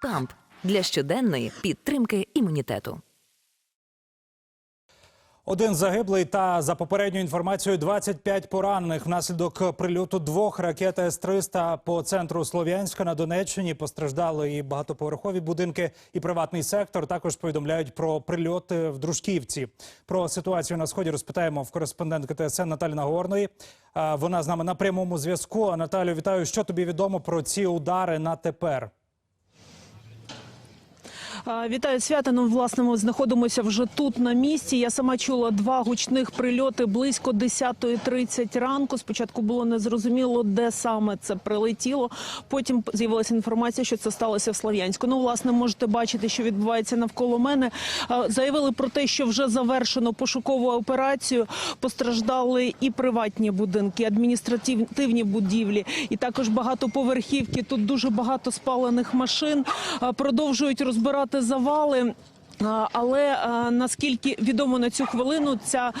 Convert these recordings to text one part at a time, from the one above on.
Камп для щоденної підтримки імунітету. Один загиблий та за попередньою інформацією 25 поранених внаслідок прильоту двох ракет С-300 по центру Слов'янська на Донеччині. Постраждали і багатоповерхові будинки, і приватний сектор. Також повідомляють про прильоти в Дружківці. Про ситуацію на сході розпитаємо в кореспондентки ТСН Наталі Нагорної. Вона з нами на прямому зв'язку. Наталю, вітаю. Що тобі відомо про ці удари на тепер? Вітаю свята. Ну, власне, ми знаходимося вже тут на місці. Я сама чула два гучних прильоти близько 10.30 ранку. Спочатку було незрозуміло, де саме це прилетіло. Потім з'явилася інформація, що це сталося в Слов'янську. Ну, власне, можете бачити, що відбувається навколо мене. Заявили про те, що вже завершено пошукову операцію. Постраждали і приватні будинки, і адміністративні будівлі, і також багатоповерхівки. Тут дуже багато спалених машин. Продовжують розбирати завали. Але наскільки відомо на цю хвилину, ця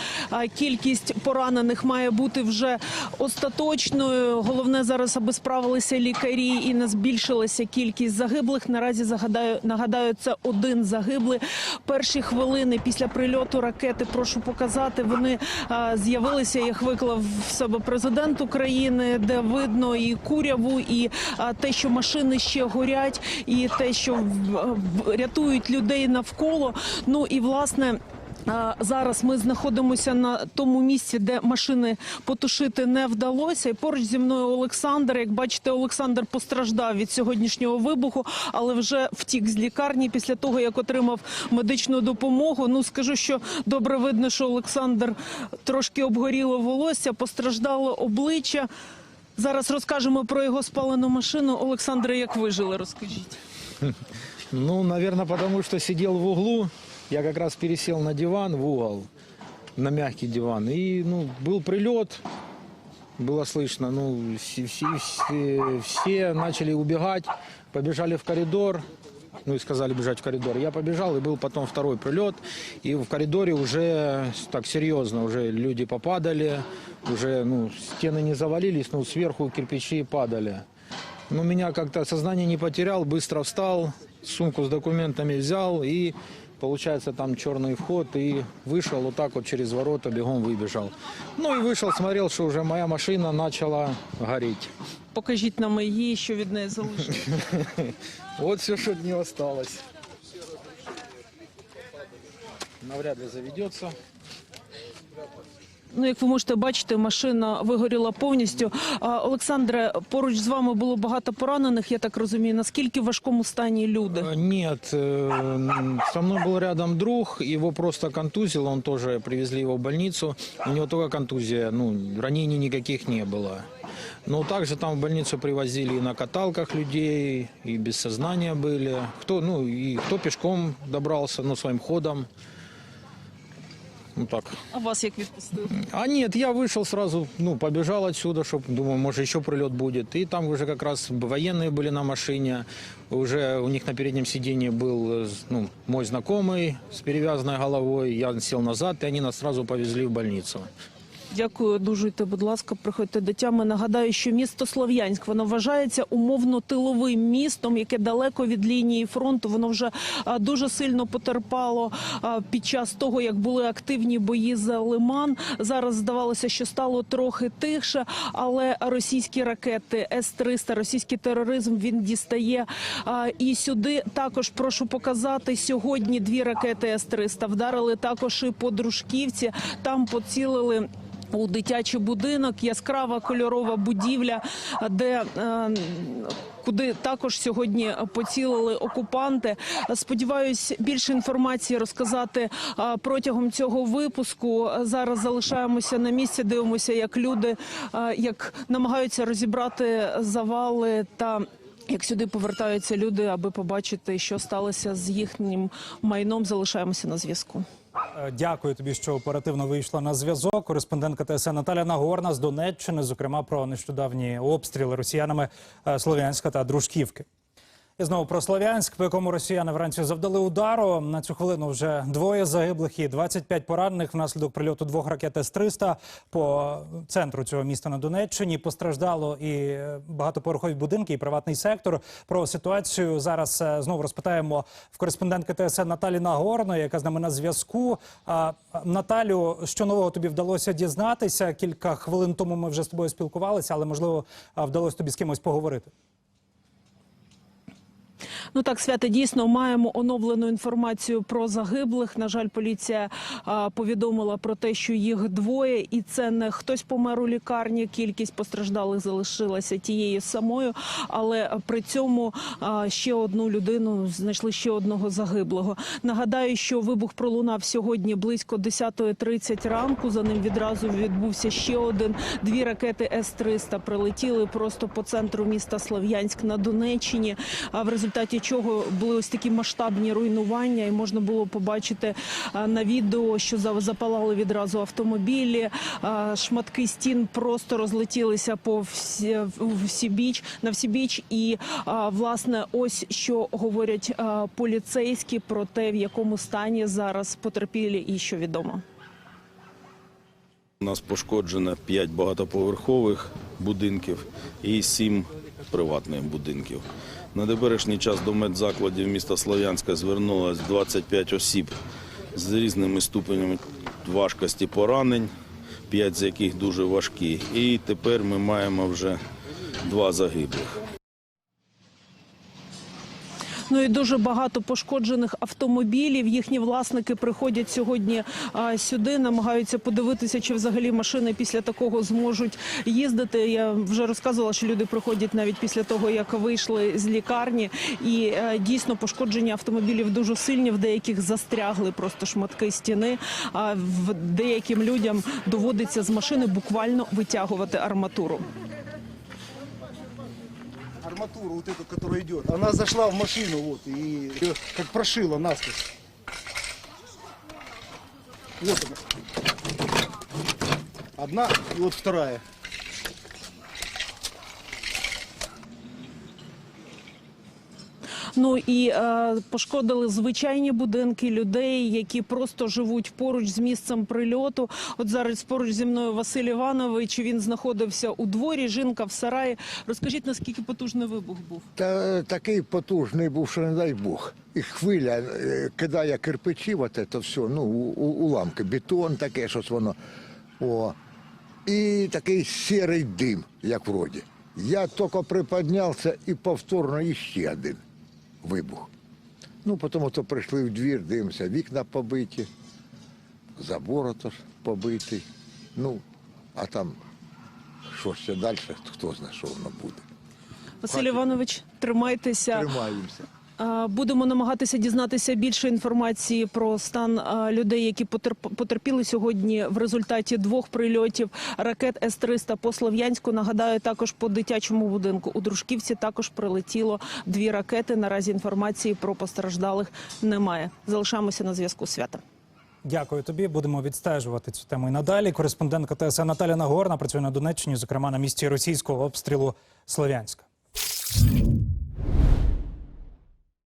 кількість поранених має бути вже остаточною. Головне зараз, аби справилися лікарі і не збільшилася кількість загиблих. Наразі загадаю, нагадаю, це один загиблий. Перші хвилини після прильоту ракети. Прошу показати. Вони з'явилися. Їх виклав в себе президент України, де видно і куряву, і те, що машини ще горять, і те, що рятують людей навколо. Ну і власне. Зараз ми знаходимося на тому місці, де машини потушити не вдалося. І поруч зі мною Олександр. Як бачите, Олександр постраждав від сьогоднішнього вибуху, але вже втік з лікарні після того, як отримав медичну допомогу. Ну скажу, що добре видно, що Олександр трошки обгоріло волосся, постраждало обличчя. Зараз розкажемо про його спалену машину. Олександре, як вижили, розкажіть. Ну, наверное, потому что сидел в углу. Я как раз пересел на диван в угол, на мягкий диван. И, ну, был прилет, было слышно. Ну, все, все- все- начали убегать, побежали в коридор. Ну и сказали бежать в коридор. Я побежал, и был потом второй прилет. И в коридоре уже так серьезно, уже люди попадали, уже ну, стены не завалились, но сверху кирпичи падали. Ну, меня как-то сознание не потерял, быстро встал, сумку с документами взял и, получается, там черный вход и вышел вот так вот через ворота, бегом выбежал. Ну и вышел, смотрел, что уже моя машина начала гореть. Покажіть нам її, що від неї залишилось. Вот все, что от нее осталось. Навряд ли заведется. Ну, як ви можете бачити, машина вигоріла повністю. А, Олександре, поруч з вами було багато поранених. Я так розумію. Наскільки в важкому стані люди? Э, Нет, э, со мной был рядом друг, его просто контузил, он тоже привезли его в больницу. У него только контузия, ну, ранений никаких не было. Но также там в больницу привозили и на каталках людей, и без сознания были. Кто, ну, и кто пешком добрался, ну, своим ходом. Ну так. А вас як відпустили? А нет, я вышел сразу, ну, побежал отсюда, чтобы, думаю, может, еще прилет будет. И там уже как раз военные были на машине. Уже у них на переднем сиденье был, э, ну, мой знакомый с перевязанной головой. Я сел назад, и они нас сразу повезли в больницу. Дякую, дужуйте, будь ласка, приходьте до тями. Нагадаю, що місто Слов'янськ воно вважається умовно тиловим містом, яке далеко від лінії фронту. Воно вже дуже сильно потерпало під час того, як були активні бої за Лиман. Зараз здавалося, що стало трохи тихше, але російські ракети С-300, російський тероризм він дістає і сюди. Також прошу показати сьогодні дві ракети С-300 вдарили також і по Дружківці. Там поцілили. У дитячий будинок яскрава кольорова будівля, де е, куди також сьогодні поцілили окупанти. Сподіваюсь, більше інформації розказати е, протягом цього випуску. Зараз залишаємося на місці, дивимося, як люди е, як намагаються розібрати завали та. Як сюди повертаються люди, аби побачити, що сталося з їхнім майном, залишаємося на зв'язку. Е, Дякую тобі, що оперативно вийшла на зв'язок. Кореспондентка ТСН Наталя Нагорна з Донеччини, зокрема про нещодавні обстріли росіянами е, Слов'янська та Дружківки. І знову про Слов'янськ, по якому росіяни вранці завдали удару. На цю хвилину вже двоє загиблих і 25 поранених внаслідок прильоту двох ракет С-300 по центру цього міста на Донеччині. Постраждало і багатоповерхові будинки, і приватний сектор. Про ситуацію зараз е, знову розпитаємо в кореспондентки ТСН Наталі Нагорної, яка з нами на зв'язку. Наталю, що нового тобі вдалося дізнатися? Кілька хвилин тому ми вже з тобою спілкувалися, але можливо вдалося тобі з кимось поговорити. Ну так, свято дійсно маємо оновлену інформацію про загиблих. На жаль, поліція а, повідомила про те, що їх двоє, і це не хтось помер у лікарні. Кількість постраждалих залишилася тією самою, але при цьому а, ще одну людину знайшли ще одного загиблого. Нагадаю, що вибух пролунав сьогодні близько 10.30 ранку. За ним відразу відбувся ще один. Дві ракети С-300 прилетіли просто по центру міста Слов'янськ на Донеччині. А в результаті чого були ось такі масштабні руйнування, і можна було побачити на відео, що за- запалали відразу автомобілі. Шматки стін просто розлетілися по всі біч на всі біч. І власне, ось що говорять поліцейські про те, в якому стані зараз потерпілі, і що відомо. У нас пошкоджено 5 багатоповерхових будинків і 7 приватних будинків. На теперішній час до медзакладів міста Слов'янська звернулось 25 осіб з різними ступенями важкості поранень, 5 з яких дуже важкі. І тепер ми маємо вже два загиблих. Ну і дуже багато пошкоджених автомобілів. Їхні власники приходять сьогодні сюди, намагаються подивитися, чи взагалі машини після такого зможуть їздити. Я вже розказувала, що люди приходять навіть після того, як вийшли з лікарні, і е, дійсно пошкодження автомобілів дуже сильні. В деяких застрягли просто шматки стіни. А в деяким людям доводиться з машини буквально витягувати арматуру. Арматура вот эту, которая идет, она зашла в машину вот и её как прошила насквозь. Вот она. Одна и вот вторая. Ну і е, пошкодили звичайні будинки людей, які просто живуть поруч з місцем прильоту. От зараз поруч зі мною Василь Іванович. Він знаходився у дворі. Жінка в сараї. Розкажіть, наскільки потужний вибух був? Та такий потужний був, що не дай Бог. І хвиля е, кидає кирпичі, от це все, ну, уламки, бетон таке, щось воно. О. І такий сірий дим, як вроді. Я тільки приподнявся і повторно іще один вибух. Ну, потім то прийшли в двір, дивимося, вікна побиті, забор побитий. Ну, а там що ще далі, хто знає, що воно буде. Василь Іванович, тримайтеся. Тримаємося. Будемо намагатися дізнатися більше інформації про стан людей, які потерп- потерпіли сьогодні в результаті двох прильотів ракет С-300 по Слов'янську. Нагадаю, також по дитячому будинку у Дружківці також прилетіло дві ракети. Наразі інформації про постраждалих немає. Залишаємося на зв'язку свята. Дякую тобі. Будемо відстежувати цю тему і надалі. Кореспондентка ТСН Наталя Нагорна працює на Донеччині, зокрема на місці російського обстрілу Слов'янська.